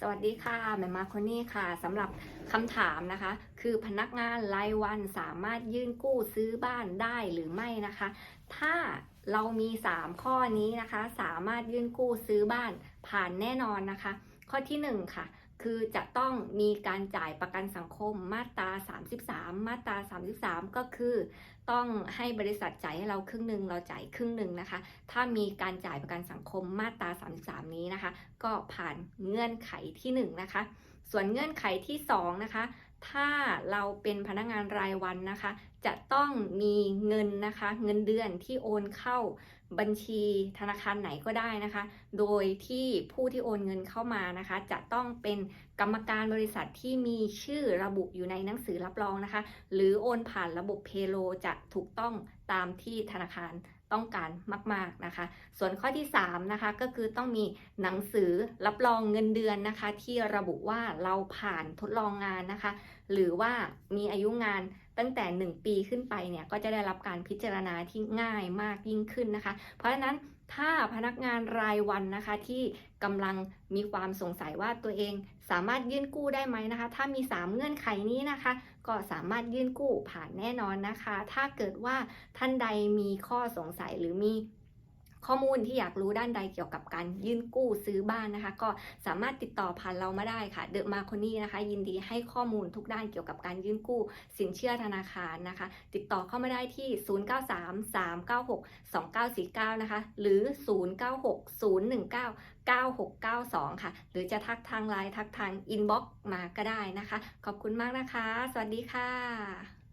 สวัสดีค่ะแม่มาคนนี้ค่ะสำหรับคำถามนะคะ คือพนักงานรายวันสามารถยื่นกู้ซื้อบ้านได้หรือไม่นะคะ ถ้าเรามี 3 ข้อนี้นะคะ สามารถยื่นกู้ซื้อบ้านผ่านแน่นอนนะคะ ข้อที่ 1 ค่ะ คือจะต้องมีการจ่ายประกันสังคมมาตรา 33 มาตรา 33 ก็คือ ต้องให้บริษัทจ่ายให้เราครึ่งหนึ่งเราจ่ายครึ่งหนึ่งนะคะ ถ้ามีการจ่ายประกันสังคมมาตรา 33 นี้นะคะ ก็ผ่านเงื่อนไขที่ 1 นะคะ ส่วนเงื่อนไขที่ 2 นะคะ ถ้าเราเป็นพนักงานรายวันนะคะ จะต้องมีเงินนะคะ เงินเดือนที่โอนเข้าบัญชีธนาคารไหนก็ได้นะคะ โดยที่ผู้ที่โอนเงินเข้ามานะคะ จะต้องเป็นกรรมการบริษัทที่มีชื่อระบุอยู่ในหนังสือรับรองนะคะ หรือโอนผ่านระบบเพโลจะถูกต้องตามที่ธนาคารต้องการมาก ๆนะคะ ส่วนข้อที่3นะคะก็คือต้องมีหนังสือรับรองเงินเดือนนะคะ ที่ระบุว่าเราผ่านทดลองงานนะคะ หรือว่ามีอายุงานตั้งแต่ 1 ปีขึ้นไปเนี่ยก็จะได้รับการพิจารณาที่ง่ายมากยิ่งขึ้นนะคะ เพราะฉะนั้นถ้าพนักงานรายวันนะคะที่กำลังมีความสงสัยว่าตัวเองสามารถยื่นกู้ได้ไหมนะคะ ถ้ามี 3 เงื่อนไขนี้นะคะ ก็สามารถยื่นกู้ผ่านแน่นอนนะคะ ถ้าเกิดว่าท่านใดมีข้อสงสัยหรือมี ข้อมูลที่อยากรู้ด้านใดเกี่ยวกับการยื่นกู้ซื้อบ้านนะคะ ก็สามารถติดต่อผ่านเรามาได้ค่ะเดอะมาคนนี้นะคะ ยินดีให้ข้อมูลทุกด้านเกี่ยวกับการยื่นกู้ สินเชื่อธนาคารนะคะ ติดต่อเข้ามาได้ที่ 0933962949 นะคะ หรือ 0960199692 ค่ะ หรือจะทักทางไลน์ทักทางอินบ็อกซ์มาก็ได้นะคะ ขอบคุณมากนะคะ สวัสดีค่ะ